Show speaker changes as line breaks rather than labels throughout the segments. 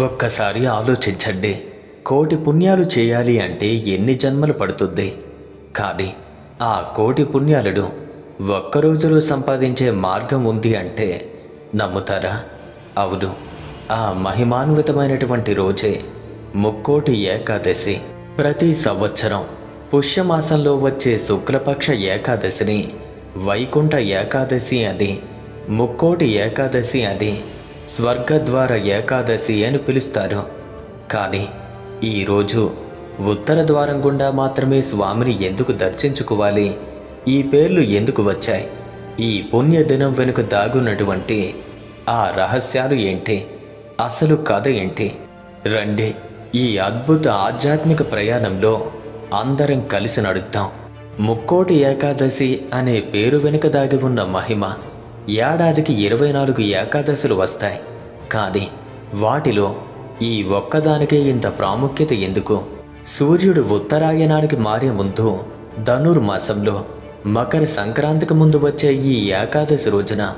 ఒక్కసారి ఆలోచించండి. కోటి పుణ్యాలు చేయాలి అంటే ఎన్ని జన్మలు పడుతుంది? కానీ ఆ కోటి పుణ్యాలను ఒక్క రోజులో సంపాదించే మార్గం ఉంది అంటే నమ్ముతారా? అవును. ఆ మహిమాన్వితమైనటువంటి రోజే ముక్కోటి ఏకాదశి. ప్రతి సంవత్సరం పుష్యమాసంలో వచ్చే శుక్లపక్ష ఏకాదశిని వైకుంఠ ఏకాదశి అని ముక్కోటి ఏకాదశి అని స్వర్గద్వార ఏకాదశి అని పిలుస్తారు. కానీ ఈరోజు ఉత్తర ద్వారం గుండా మాత్రమే స్వామిని ఎందుకు దర్శించుకోవాలి? ఈ పేర్లు ఎందుకు వచ్చాయి? ఈ పుణ్యదినం వెనుక దాగున్నటువంటి ఆ రహస్యాలు ఏంటి? అసలు కథ ఏంటి? రండి ఈ అద్భుత ఆధ్యాత్మిక ప్రయాణంలో అందరం కలిసి నడుద్దాం. ముక్కోటి ఏకాదశి అనే పేరు వెనుక దాగి ఉన్న మహిమ ఏడాదికి ఇరవై నాలుగు ఏకాదశులు వస్తాయి. కానీ వాటిలో ఈ ఒక్కదానికే ఇంత ప్రాముఖ్యత ఎందుకు? సూర్యుడు ఉత్తరాయణానికి మారే ముందు ధనుర్మాసంలో మకర సంక్రాంతికి ముందు వచ్చే ఈ ఏకాదశి రోజున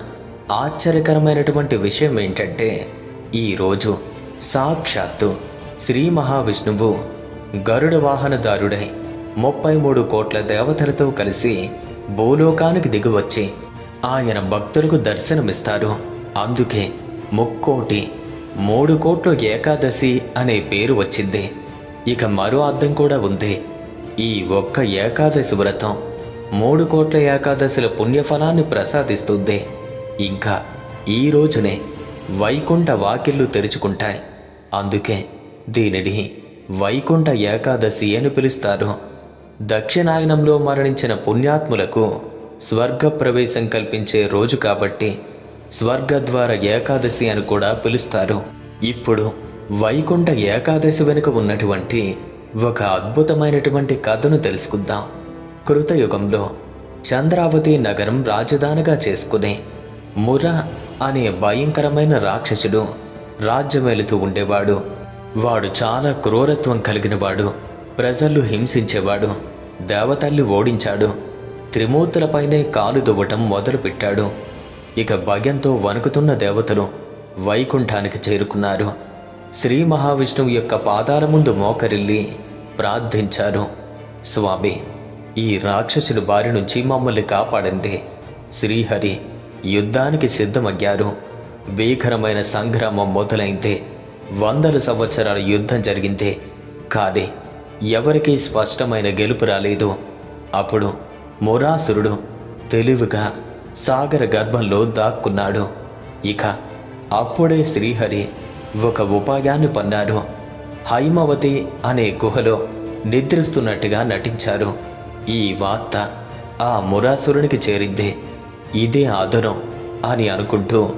ఆశ్చర్యకరమైనటువంటి విషయం ఏంటంటే ఈరోజు సాక్షాత్తు శ్రీ మహావిష్ణువు గరుడ వాహనదారుడై ముప్పై మూడు కోట్ల దేవతలతో కలిసి భూలోకానికి దిగివచ్చి ఆయన భక్తులకు దర్శనమిస్తారు. అందుకే ముక్కోటి మూడు కోట్ల ఏకాదశి అనే పేరు వచ్చింది. ఇక మరో అర్థం కూడా ఉంది. ఈ ఒక్క ఏకాదశి వ్రతం మూడు కోట్ల ఏకాదశుల పుణ్యఫలాన్ని ప్రసాదిస్తుంది. ఇంకా ఈ రోజునే వైకుంఠ వాకిళ్ళు తెరుచుకుంటాయి. అందుకే దీనిని వైకుంఠ ఏకాదశి అని పిలుస్తారు. దక్షిణాయనంలో మరణించిన పుణ్యాత్ములకు స్వర్గ ప్రవేశం కల్పించే రోజు కాబట్టి స్వర్గద్వార ఏకాదశి అని కూడా పిలుస్తారు. ఇప్పుడు వైకుంఠ ఏకాదశి వెనుక ఉన్నటువంటి ఒక అద్భుతమైనటువంటి కథను తెలుసుకుందాం. కృతయుగంలో చంద్రావతి నగరం రాజధానిగా చేసుకుని ముర అనే భయంకరమైన రాక్షసుడు రాజ్యమేలుతూ ఉండేవాడు. వాడు చాలా క్రూరత్వం కలిగినవాడు. ప్రజలు హింసించేవాడు. దేవతల్లి ఓడించాడు. త్రిమూర్తులపైనే కాలు దువ్వటం మొదలుపెట్టాడు. ఇక భయంతో వణుకుతున్న దేవతలు వైకుంఠానికి చేరుకున్నారు. శ్రీ మహావిష్ణువు యొక్క పాదాల ముందు మోకరిల్లి ప్రార్థించారు. స్వామి ఈ రాక్షసుల బారి నుంచి మమ్మల్ని కాపాడండి. శ్రీహరి యుద్ధానికి సిద్ధమయ్యారు. భీకరమైన సంగ్రామం మొదలైంది. వందల సంవత్సరాల యుద్ధం జరిగింది. కానీ ఎవరికీ స్పష్టమైన గెలుపు రాలేదు. అప్పుడు మురాసురుడు తెలివిగా సాగర గర్భంలో దాక్కున్నాడు. ఇక అప్పుడే శ్రీహరి ఒక ఉపాయాన్ని పన్నారు హైమవతి అనే గుహలో నిద్రిస్తున్నట్టుగా నటించారు. ఈ వార్త ఆ మురాసురునికి చేరింది. ఇదే ఆదరం అని అనుకుంటూ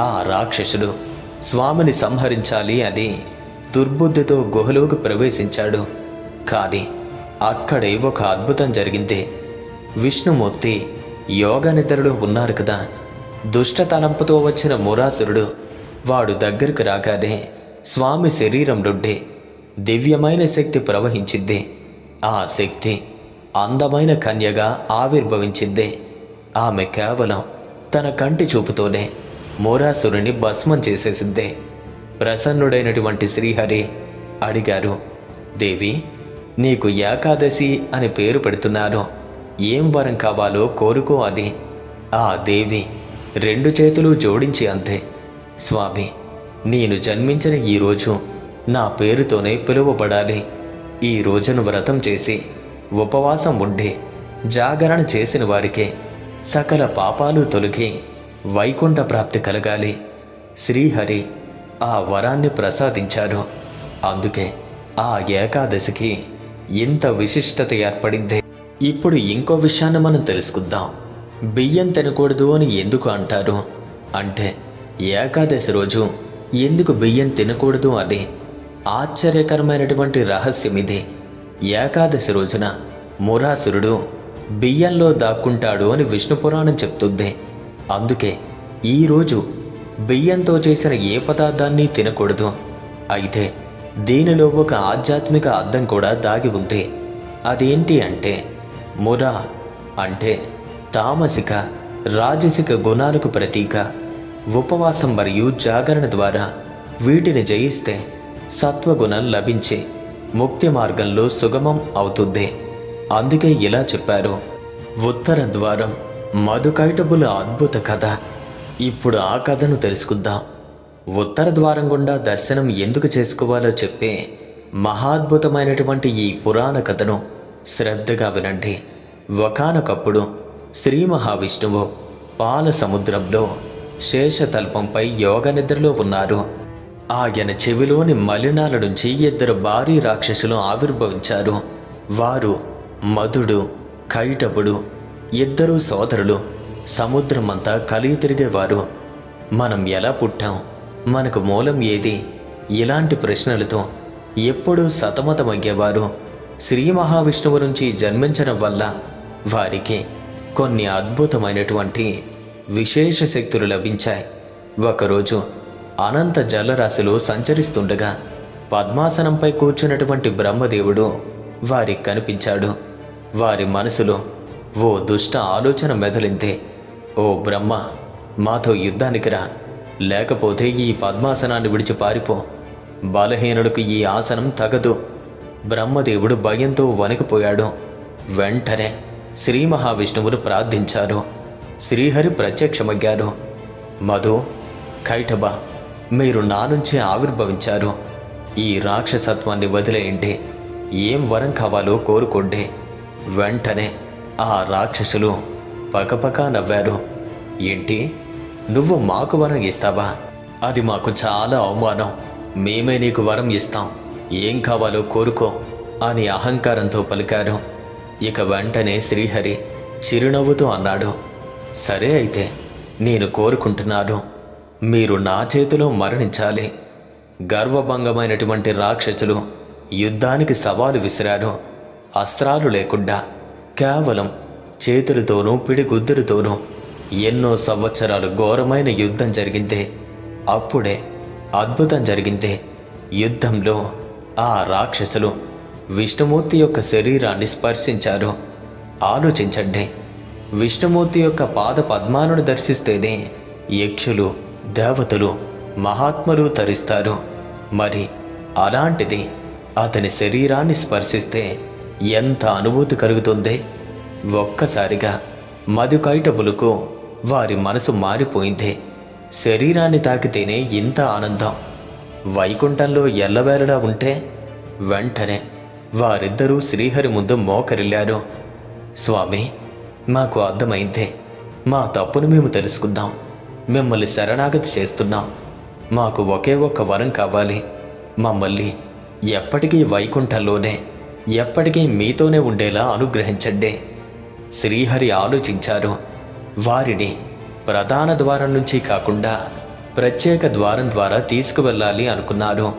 ఆ రాక్షసుడు స్వామిని సంహరించాలి అని దుర్బుద్ధితో గుహలోకి ప్రవేశించాడు. కానీ అక్కడే ఒక అద్భుతం జరిగింది. విష్ణుమూర్తి యోగ నిద్రలో ఉన్నారు కదా. దుష్ట తలంపుతో వచ్చిన మురాసురుడు వాడు దగ్గరకు రాగానే స్వామి శరీరం నుండి దివ్యమైన శక్తి ప్రవహించింది. ఆ శక్తి అందమైన కన్యగా ఆవిర్భవించింది. ఆమె కేవలం తన కంటి చూపుతోనే మోరాసురుని భస్మం చేసేసింది. ప్రసన్నుడైనటువంటి శ్రీహరి అడిగారు దేవి నీకు ఏకాదశి అని పేరు పెడుతున్నారు ఏం వరం కావాలో కోరుకో అని ఆ దేవి రెండు చేతులు జోడించి అంతే. స్వామి నేను జన్మించిన ఈ రోజు నా పేరుతోనే పిలువబడాలి. ఈ రోజును వ్రతం చేసి ఉపవాసం ఉండి జాగరణ చేసిన వారికే సకల పాపాలు తొలగి వైకుంఠ ప్రాప్తి కలగాలి. శ్రీహరి ఆ వరాన్ని ప్రసాదించారు. అందుకే ఆ ఏకాదశికి ఇంత విశిష్టత ఏర్పడింది. ఇప్పుడు ఇంకో విషయాన్ని మనం తెలుసుకుందాం. బియ్యం తినకూడదు అని ఎందుకు అంటారు? అంటే ఏకాదశి రోజు ఎందుకు బియ్యం తినకూడదు అని ఆశ్చర్యకరమైనటువంటి రహస్యం ఇది. ఏకాదశి రోజున మురాసురుడు బియ్యంలో దాక్కుంటాడు అని విష్ణు పురాణం చెప్తుంది. అందుకే ఈరోజు బియ్యంతో చేసిన ఏ పదార్థాన్ని తినకూడదు? అయితే దీనిలో ఒక ఆధ్యాత్మిక అర్థం కూడా దాగి ఉంది. అదేంటి అంటే మురా అంటే తామసిక రాజసిక గుణాలకు ప్రతీక. ఉపవాసం మరియు జాగరణ ద్వారా వీటిని జయిస్తే సత్వగుణం లభించి ముక్తి మార్గంలో సుగమం అవుతుంది. అందుకే ఇలా చెప్పారు. ఉత్తర ద్వారం మధుకైటబుల అద్భుత కథ. ఇప్పుడు ఆ కథను తెలుసుకుందాం. ఉత్తర ద్వారం గుండా దర్శనం ఎందుకు చేసుకోవాలో చెప్పే మహాద్భుతమైనటువంటి ఈ పురాణ కథను శ్రద్ధగా వినండి. ఒకానొకప్పుడు శ్రీ మహావిష్ణువు పాల సముద్రంలో శేషతల్పంపై యోగ నిద్రలో ఉన్నారు. ఆయన చెవిలోని మలినాల నుంచి ఇద్దరు భారీ రాక్షసులు ఆవిర్భవించారు. వారు మధుడు కైటపుడు ఇద్దరు సోదరులు సముద్రమంతా కలిగి తిరిగేవారు. మనం ఎలా పుట్టాం? మనకు మూలం ఏది? ఇలాంటి ప్రశ్నలతో ఎప్పుడూ సతమతమయ్యేవారు. శ్రీ మహావిష్ణువు నుంచి జన్మించడం వల్ల వారికి కొన్ని అద్భుతమైనటువంటి విశేష శక్తులు లభించాయి. ఒకరోజు అనంత జలరాశిలో సంచరిస్తుండగా పద్మాసనంపై కూర్చున్నటువంటి బ్రహ్మదేవుడు వారికి కనిపించాడు. వారి మనసులో ఓ దుష్ట ఆలోచన మెదలిందే. ఓ బ్రహ్మ మాతో యుద్ధానికి రా. లేకపోతే ఈ పద్మాసనాన్ని విడిచి పారిపో. బలహీనుడికి ఈ ఆసనం తగదు. బ్రహ్మదేవుడు భయంతో వణికిపోయాడు. వెంటనే శ్రీ మహావిష్ణువును ప్రార్థించారు. శ్రీహరి ప్రత్యక్షమయ్యారు. మధు కైటబ మీరు నా నుంచే ఆవిర్భవించారు. ఈ రాక్షసత్వాన్ని వదిలేయండి. ఏం వరం కావాలో కోరుకోండి. వెంటనే ఆ రాక్షసులు పకపకా నవ్వారు. ఏంటి? నువ్వు మాకు వరం ఇస్తావా? అది మాకు చాలా అవమానం. మేమే నీకు వరం ఇస్తాం. ఏం కావాలో కోరుకో అని అహంకారంతో పలికారు. ఇక వెంటనే శ్రీహరి చిరునవ్వుతో అన్నాడు సరే అయితే నేను కోరుకుంటున్నాను. మీరు నా చేతిలో మరణించాలి. గర్వభంగమైనటువంటి రాక్షసులు యుద్ధానికి సవాలు విసిరారు. అస్త్రాలు లేకుండా కేవలం చేతులతోనూ పిడిగుద్దులతోనూ ఎన్నో సంవత్సరాలు ఘోరమైన యుద్ధం జరిగిందే. అప్పుడే అద్భుతం జరిగిందే. యుద్ధంలో ఆ రాక్షసులు విష్ణుమూర్తి యొక్క శరీరాన్ని స్పర్శించారు. ఆలోచించండి. విష్ణుమూర్తి యొక్క పాద పద్మాలను దర్శిస్తేనే యక్షులు దేవతలు మహాత్ములు తరిస్తారు. మరి అలాంటిది అతని శరీరాన్ని స్పర్శిస్తే ఎంత అనుభూతి కలుగుతుంది? ఒక్కసారిగా మధుకైటబులకు వారి మనసు మారిపోయింది. శరీరాన్ని తాకితేనే ఇంత ఆనందం. వైకుంఠంలో ఎల్లవేళలా ఉంటే వెంటనే వారిద్దరూ శ్రీహరి ముందు మోకరిల్లారు. స్వామి మాకు అర్థమైందే. మా తప్పును మేము తెలుసుకున్నాం మిమ్మల్ని శరణాగతి చేస్తున్నాం. మాకు ఒకే ఒక్క వరం కావాలి. మమ్మల్ని ఎప్పటికీ వైకుంఠంలోనే ఎప్పటికీ మీతోనే ఉండేలా అనుగ్రహించండి. శ్రీహరి ఆలోచించారు. వారిని ప్రధాన ద్వారం నుంచి కాకుండా ప్రత్యేక ద్వారం ద్వారా తీసుకువెళ్ళాలి అనుకున్నారు.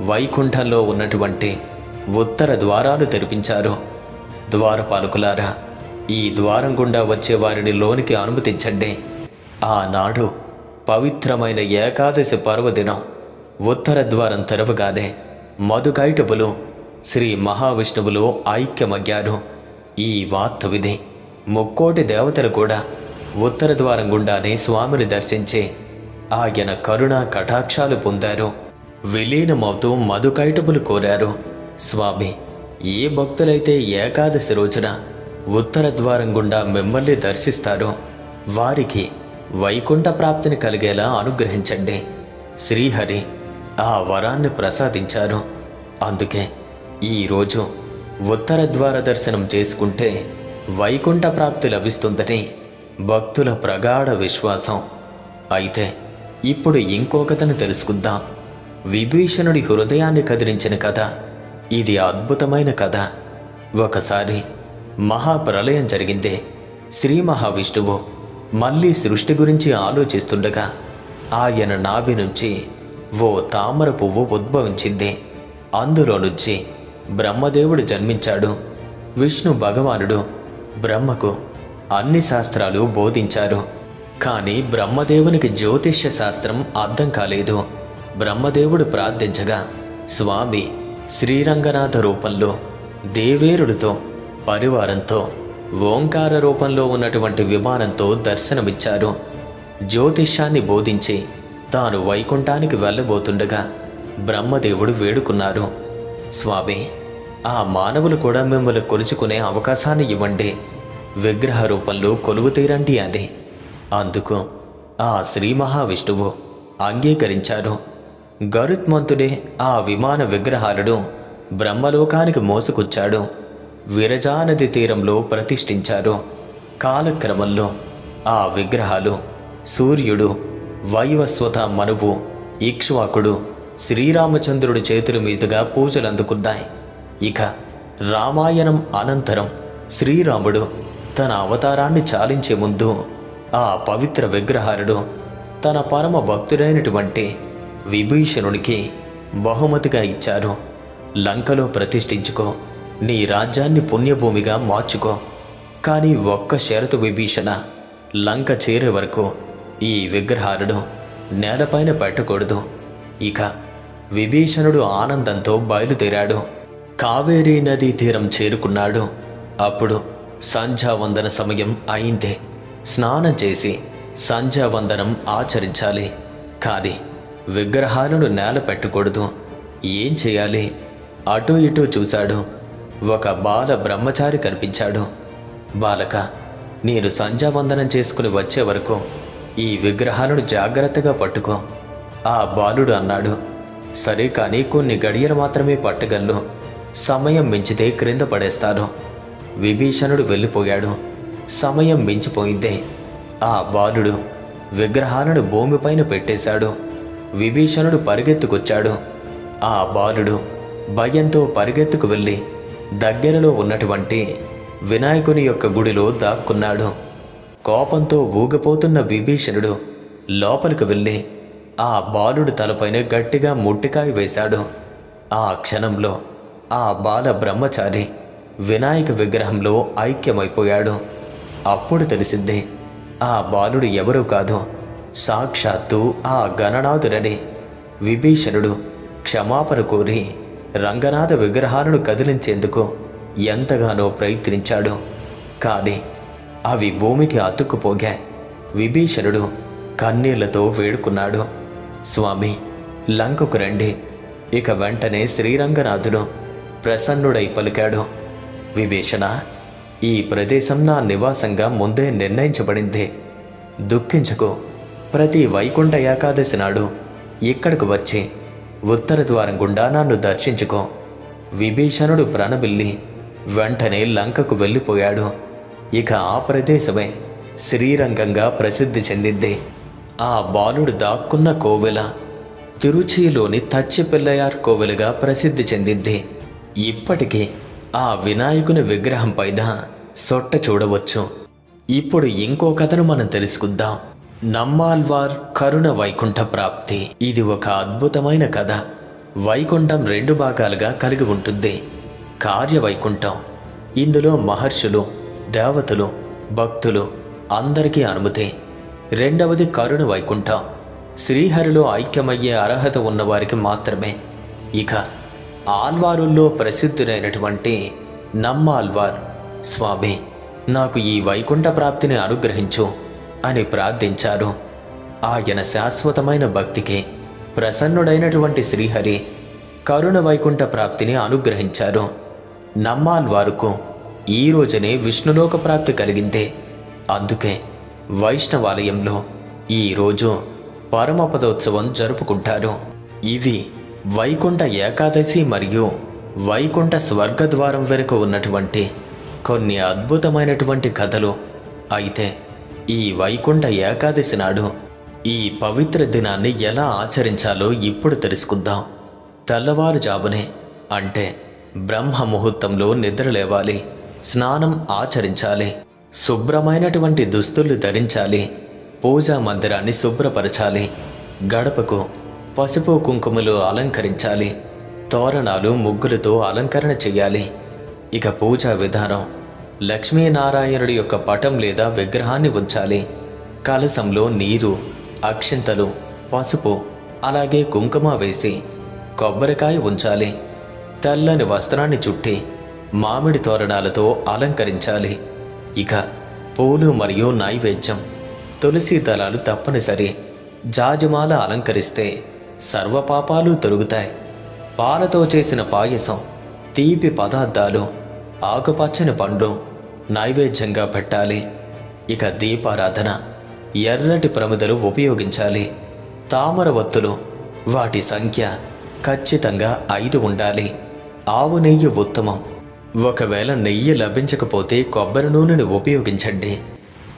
వైకుంఠంలో ఉన్నటువంటి ఉత్తర ద్వారాలు తెరిపించారు. ద్వారపాలకులారా ఈ ద్వారం గుండా వచ్చే వారిని లోనికి అనుమతించండి. ఆనాడు పవిత్రమైన ఏకాదశి పర్వదినం ఉత్తర ద్వారం తెరవగానే మధుకైటబులు శ్రీ మహావిష్ణువులు ఐక్యమయ్యారు. ఈ వార్త విని ముక్కోటి దేవతలు కూడా ఉత్తర ద్వారం గుండానే స్వామిని దర్శించి ఆయన కరుణ కటాక్షాలు పొందారు. విలీనమవుతూ మధుకైటబులు కోరారు. స్వామి ఏ భక్తులైతే ఏకాదశి రోజున ఉత్తర ద్వారం గుండా మిమ్మల్ని దర్శిస్తారో వారికి వైకుంఠ ప్రాప్తిని కలిగేలా అనుగ్రహించండి. శ్రీహరి ఆ వరాన్ని ప్రసాదించారు. అందుకే ఈరోజు ఉత్తర ద్వార దర్శనం చేసుకుంటే వైకుంఠ ప్రాప్తి లభిస్తుందని భక్తుల ప్రగాఢ విశ్వాసం. అయితే ఇప్పుడు ఇంకో కథను తెలుసుకుందాం. విభీషణుడి హృదయాన్ని కదిలించిన కథ. ఇది అద్భుతమైన కథ. ఒకసారి మహాప్రలయం జరిగిందే. శ్రీ మహావిష్ణువు మళ్ళీ సృష్టి గురించి ఆలోచిస్తుండగా ఆయన నాభి నుంచి ఓ తామర పువ్వు ఉద్భవించింది. అందులో నుంచి బ్రహ్మదేవుడు జన్మించాడు. విష్ణు భగవానుడు బ్రహ్మకు అన్ని శాస్త్రాలు బోధించారు. కానీ బ్రహ్మదేవునికి జ్యోతిష్య శాస్త్రం అర్థం కాలేదు. బ్రహ్మదేవుడు ప్రార్థించగా స్వామి శ్రీరంగనాథ రూపంలో దేవేరుడితో పరివారంతో ఓంకార రూపంలో ఉన్నటువంటి విమానంతో దర్శనమిచ్చారు. జ్యోతిష్యాన్ని బోధించి తాను వైకుంఠానికి వెళ్ళబోతుండగా బ్రహ్మదేవుడు వేడుకున్నారు. స్వామి ఆ మానవులు కూడా మిమ్మల్ని కొలుచుకునే అవకాశాన్ని ఇవ్వండి. విగ్రహ రూపంలో కొలువు తీరండి అని అందుకు ఆ శ్రీ మహావిష్ణువు అంగీకరించారు. గరుత్మంతుడే ఆ విమాన విగ్రహాలను బ్రహ్మలోకానికి మోసుకొచ్చాడు. విరజానది తీరంలో ప్రతిష్ఠించారు. కాలక్రమంలో ఆ విగ్రహాలు సూర్యుడు వైవస్వత మనువు ఇక్ష్వాకుడు శ్రీరామచంద్రుడి చేతుల మీదుగా పూజలందుకున్నాయి. ఇక రామాయణం అనంతరం శ్రీరాముడు తన అవతారాన్ని చాలించే ముందు ఆ పవిత్ర విగ్రహాలను తన పరమ భక్తుడైనటువంటి విభీషణునికి బహుమతిగా ఇచ్చారు. లంకలో ప్రతిష్ఠించుకో నీ రాజ్యాన్ని పుణ్యభూమిగా మార్చుకో. కానీ ఒక్క షరతు విభీషణ లంక చేరే వరకు ఈ విగ్రహాలను నేలపైన పెట్టకూడదు. ఇక విభీషణుడు ఆనందంతో బయలుదేరాడు. కావేరీ నదీ తీరం చేరుకున్నాడు. అప్పుడు సంధ్యావందన సమయం అయిందే. స్నానం చేసి సంధ్యావందనం ఆచరించాలి. కానీ విగ్రహాలను నేల పెట్టకూడదు. ఏం చేయాలి? అటూ ఇటూ చూశాడు. ఒక బాల బ్రహ్మచారి కనిపించాడు. బాలక నేను సంధ్యావందనం చేసుకుని వచ్చే వరకు ఈ విగ్రహాలను జాగ్రత్తగా పట్టుకో. ఆ బాలుడు అన్నాడు. సరే కానీ కొన్ని గడియలు మాత్రమే పట్టగలను. సమయం మించితే క్రింద పడేస్తాను. విభీషణుడు వెళ్ళిపోయాడు. సమయం మించిపోయిందే. ఆ బాలుడు విగ్రహాలను భూమిపైన పెట్టేశాడు. విభీషణుడు పరిగెత్తుకొచ్చాడు. ఆ బాలుడు భయంతో పరిగెత్తుకు వెళ్ళి దగ్గరలో ఉన్నటువంటి వినాయకుని యొక్క గుడిలో దాక్కున్నాడు. కోపంతో ఊగిపోతున్న విభీషణుడు లోపలికి వెళ్ళి ఆ బాలుడు తలపైన గట్టిగా ముట్టికాయ వేశాడు. ఆ క్షణంలో ఆ బాల బ్రహ్మచారి వినాయక విగ్రహంలో ఐక్యమైపోయాడు. అప్పుడు తెలిసింది ఆ బాలుడు ఎవరూ కాదు. సాక్షాత్తు ఆ గణనాథుడని. విభీషణుడు క్షమాపణ కోరి రంగనాథ విగ్రహాలను కదిలించేందుకు ఎంతగానో ప్రయత్నించాడు. కానీ అవి భూమికి అతుక్కుపోగాయి విభీషణుడు కన్నీళ్ళతో వేడుకున్నాడు. స్వామి లంకకు రండి. ఇక వెంటనే శ్రీరంగనాథుడు ప్రసన్నుడై పలికాడు. విభీషణ ఈ ప్రదేశం నా నివాసంగా ముందే నిర్ణయించబడింది. దుఃఖించకు. ప్రతి వైకుంఠ ఏకాదశి నాడు ఇక్కడకు వచ్చి ఉత్తర ద్వారం గుండా నన్ను దర్శించుకో. విభీషణుడు ప్రణబిల్లి వెంటనే లంకకు వెళ్ళిపోయాడు. ఇక ఆ ప్రదేశమే శ్రీరంగంగా ప్రసిద్ధి చెందింది. ఆ బాలుడు దాక్కున్న కోవెల తిరుచిలోని తచ్చిపిల్లయార్ కోవెలుగా ప్రసిద్ధి చెందింది. ఇప్పటికీ ఆ వినాయకుని విగ్రహం పైన సొట్ట చూడవచ్చు. ఇప్పుడు ఇంకో కథను మనం తెలుసుకుందాం. నమ్మాల్వార్ కరుణ వైకుంఠ ప్రాప్తి. ఇది ఒక అద్భుతమైన కథ. వైకుంఠం రెండు భాగాలుగా కలిగి ఉంటుంది. కార్య వైకుంఠం. ఇందులో మహర్షులు దేవతలు భక్తులు అందరికీ అనుమతి. రెండవది కరుణ వైకుంఠం. శ్రీహరిలో ఐక్యమయ్యే అర్హత ఉన్నవారికి మాత్రమే. ఇక ఆల్వారుల్లో ప్రసిద్ధులైనటువంటి నమ్మాల్వార్ స్వామి నాకు ఈ వైకుంఠ ప్రాప్తిని అనుగ్రహించు అని ప్రార్థించారు. ఆయన శాశ్వతమైన భక్తికి ప్రసన్నుడైనటువంటి శ్రీహరి కరుణ వైకుంఠ ప్రాప్తిని అనుగ్రహించారు. నమ్మాల్వారుకు ఈ రోజునే విష్ణులోక ప్రాప్తి కలిగిందే. అందుకే వైష్ణవాలయంలో ఈరోజు పరమపదోత్సవం జరుపుకుంటారు. ఇవి వైకుంఠ ఏకాదశి మరియు వైకుంఠ స్వర్గద్వారం వరకు ఉన్నటువంటి కొన్ని అద్భుతమైనటువంటి కథలు. అయితే ఈ వైకుంఠ ఏకాదశి నాడు ఈ పవిత్ర దినాన్ని ఎలా ఆచరించాలో ఇప్పుడు తెలుసుకుందాం. తెల్లవారుజామునే అంటే బ్రహ్మ ముహూర్తంలో నిద్రలేవాలి స్నానం ఆచరించాలి శుభ్రమైనటువంటి దుస్తులు ధరించాలి పూజా మందిరాన్ని శుభ్రపరచాలి గడపకు పసుపు కుంకుమలు అలంకరించాలి. తోరణాలు ముగ్గులతో అలంకరణ చేయాలి. ఇక పూజా విధానం. లక్ష్మీనారాయణుడి యొక్క పటం లేదా విగ్రహాన్ని ఉంచాలి. కలశంలో నీరు అక్షింతలు పసుపు అలాగే కుంకుమ వేసి కొబ్బరికాయ ఉంచాలి. తెల్లని వస్త్రాన్ని చుట్టి మామిడి తోరణాలతో అలంకరించాలి. ఇక పూలు మరియు నైవేద్యం. తులసి దళాలు తప్పనిసరి. జాజమాల అలంకరిస్తే సర్వపాపాలు తొలుగుతాయి. పాలతో చేసిన పాయసం తీపి పదార్థాలు ఆకుపచ్చని పండు నైవేద్యంగా పెట్టాలి. ఇక దీపారాధన ఎర్రటి ప్రమిదలు ఉపయోగించాలి. తామర వత్తులు వాటి సంఖ్య ఖచ్చితంగా ఐదు ఉండాలి. ఆవు నెయ్యి ఉత్తమం. ఒకవేళ నెయ్యి లభించకపోతే కొబ్బరి నూనెని ఉపయోగించండి.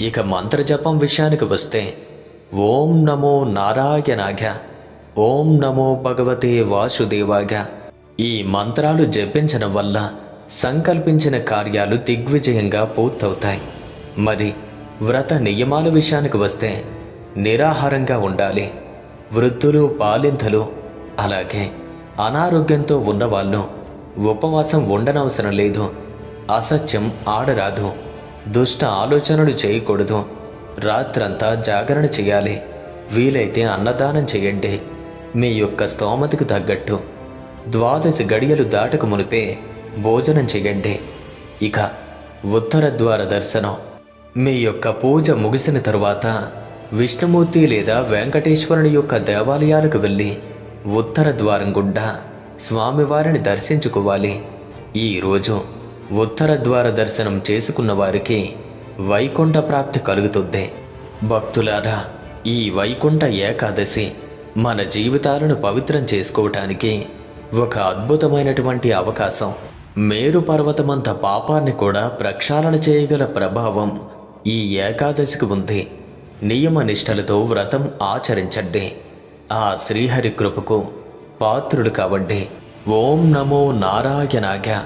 ఇక మంత్రజపం విషయానికి వస్తే ఓం నమో నారాయణాఘ ఓం నమో భగవతే వాసుదేవాగ ఈ మంత్రాలు జపించడం వల్ల సంకల్పించిన కార్యాలు దిగ్విజయంగా పూర్తవుతాయి. మరి వ్రత నియమాల విషయానికి వస్తే నిరాహారంగా ఉండాలి. వృద్ధులు బాలింతలు అలాగే అనారోగ్యంతో ఉన్నవాళ్ళు ఉపవాసం ఉండనవసరం లేదు. అసత్యం ఆడరాదు. దుష్ట ఆలోచనలు చేయకూడదు. రాత్రంతా జాగరణ చేయాలి. వీలైతే అన్నదానం చేయండి. మీ యొక్క స్తోమతకు తగ్గట్టు ద్వాదశి గడియలు దాటక మునిపే భోజనం చేయండి ఇక ఉత్తర ద్వార దర్శనం. మీ యొక్క పూజ ముగిసిన తరువాత విష్ణుమూర్తి లేదా వెంకటేశ్వరుని యొక్క దేవాలయాలకు వెళ్ళి ఉత్తర ద్వారం గుండా స్వామివారిని దర్శించుకోవాలి. ఈరోజు ఉత్తర ద్వార దర్శనం చేసుకున్న వారికి వైకుంఠ ప్రాప్తి కలుగుతుంది. భక్తులారా ఈ వైకుంఠ ఏకాదశి మన జీవితాలను పవిత్రం చేసుకోవటానికి ఒక అద్భుతమైనటువంటి అవకాశం. మేరు పర్వతమంత పాపాన్ని కూడా ప్రక్షాళన చేయగల ప్రభావం ఈ ఏకాదశికి ఉంది. నియమ నిష్ఠలతో వ్రతం ఆచరించండి. ఆ శ్రీహరి కృపకు పాత్రుడు కావండి. ఓం నమో నారాయణాగ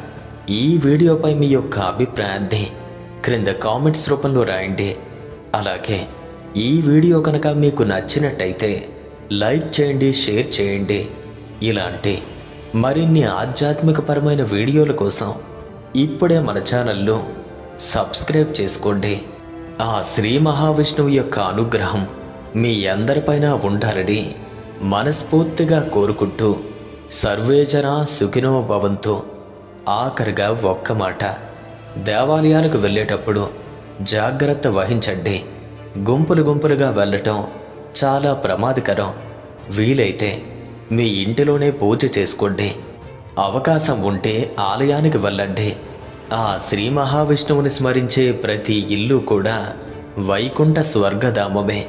ఈ వీడియోపై మీ యొక్క అభిప్రాయాన్ని క్రింద కామెంట్స్ రూపంలో రాయండి. అలాగే ఈ వీడియో కనుక మీకు నచ్చినట్టయితే లైక్ చేయండి షేర్ చేయండి. ఇలాంటి మరిన్ని ఆధ్యాత్మికపరమైన వీడియోల కోసం ఇప్పుడే మన ఛానల్లో సబ్స్క్రైబ్ చేసుకోండి. ఆ శ్రీ మహావిష్ణువు యొక్క అనుగ్రహం మీ అందరిపైన ఉండాలని మనస్ఫూర్తిగా కోరుకుంటూ సర్వేజన సుఖినో భవంతు. ఆఖరిగా ఒక్క మాట. దేవాలయాలకు వెళ్ళేటప్పుడు జాగ్రత్త వహించండి. గుంపులు గుంపులుగా వెళ్ళటం చాలా ప్రమాదకరం. వీలైతే మీ ఇంటిలోనే పూజ చేసుకోండి. అవకాశం ఉంటే ఆలయానికి వెళ్ళండి. ఆ శ్రీ మహావిష్ణువుని స్మరించే ప్రతి ఇల్లు కూడా వైకుంఠ స్వర్గధామమే.